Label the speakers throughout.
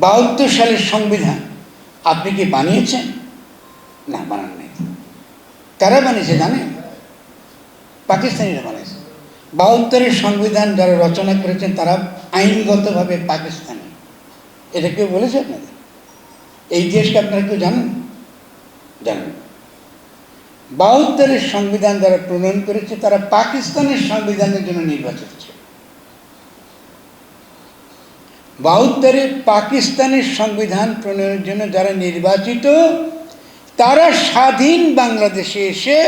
Speaker 1: বাহাত্তর সালের সংবিধান আপনি কি বানিয়েছেন? না, বানান নাই। তারা বানিয়েছে জানেন? পাকিস্তানিরা বানিয়েছে। বাহাত্তরের সংবিধান যারা রচনা করেছেন, তারা আইনগতভাবে পাকিস্তানি। এটা কেউ বলেছে আপনাদের? এই দেশকে আপনারা কেউ জানেন? জানেন। বাহাত্তরের সংবিধান যারা প্রণয়ন করেছে, তারা পাকিস্তানের সংবিধানের জন্য নির্বাচিত ছিল বাহাত্তরে পাকিস্তানের সংবিধান প্রণয়নের জন্য যারা নির্বাচিত, তারা স্বাধীন বাংলাদেশে এসে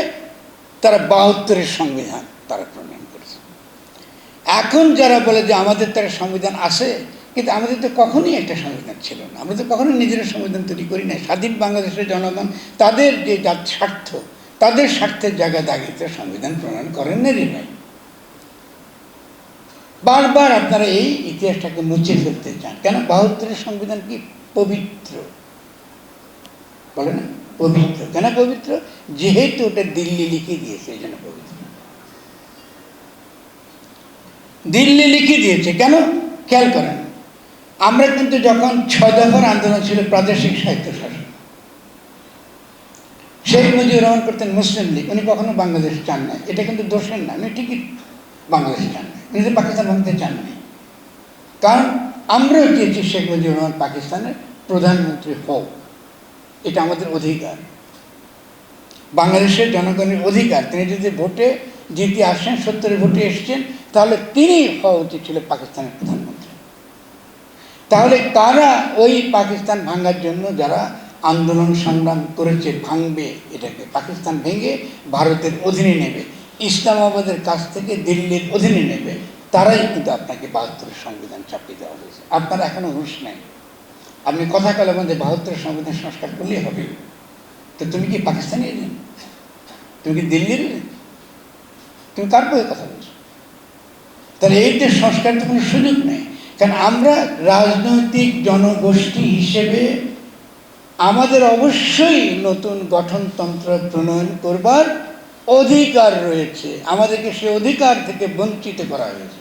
Speaker 1: তারা বাহাত্তরের সংবিধান তারা প্রণয়ন করেছে। এখন যারা বলে যে আমাদের তার সংবিধান আছে, কিন্তু আমাদের তো কখনোই একটা সংবিধান ছিল না। আমরা তো কখনোই নিজেরা সংবিধান তৈরি করি না স্বাধীন বাংলাদেশের জনগণ তাদের যে স্বার্থ, তাদের স্বার্থের জায়গায় তারা সংবিধান প্রণয়ন করেন না রে ভাই বারবার আপনারা এই ইতিহাসটাকে মুছে ফেলতে চান। কেন? বাহাত্তরের সংবিধান কি? পবিত্র। বলে না? পবিত্র। কেন পবিত্র? যেহেতু ওটা দিল্লি লিখে দিয়েছে, এই পবিত্র। দিল্লি লিখে দিয়েছে। কেন? খেয়াল করেন, আমরা কিন্তু যখন ছয় দফার আন্দোলন ছিল প্রাদেশিক সাহিত্য শাসন, শেখ মুজিবুর রহমান করতেন মুসলিম লীগ। উনি কখনো বাংলাদেশ চান না এটা কিন্তু দোষের না। উনি ঠিকই বাংলাদেশ চান না তো পাকিস্তান ভাঙতে চান না কারণ আমরাও চেয়েছি শেখ মুজিবুর রহমান পাকিস্তানের প্রধানমন্ত্রী হোক। এটা আমাদের অধিকার। বাংলাদেশের জনগণের অধিকার। তিনি যদি ভোটে জিতে আসেন সত্তরে ভোটে এসছেন, তাহলে তিনি হওয়া উচিত ছিল পাকিস্তানের প্রধানমন্ত্রী। তাহলে তারা ওই পাকিস্তান ভাঙার জন্য যারা আন্দোলন সংগ্রাম করেছে, ভাঙবে, এটাকে পাকিস্তান ভেঙে ভারতের অধীনে নেবে? ইসলামাবাদের কাছ থেকে দিল্লির অধীনে নেবে। তারাই কিন্তু আপনাকে বাহাত্তরের সংবিধান চাপিয়ে দেওয়া হয়েছে। আপনার এখনও হুঁশ নেই। আপনি কথা কালে মধ্যে বাহাত্তরের সংবিধান সংস্কার করলেই হবে। তো তুমি কি পাকিস্তানি এলেন তুমি কি দিল্লির তুমি বইয়ে কথা বলছো? তাহলে এই দেশ সংস্কার তো কোনো সুযোগ নেই। কারণ আমরা রাজনৈতিক জনগোষ্ঠী হিসেবে আমাদের অবশ্যই নতুন গঠনতন্ত্র প্রণয়ন করবার অধিকার রয়েছে। আমাদেরকে সে অধিকার থেকে বঞ্চিত করা হয়েছে।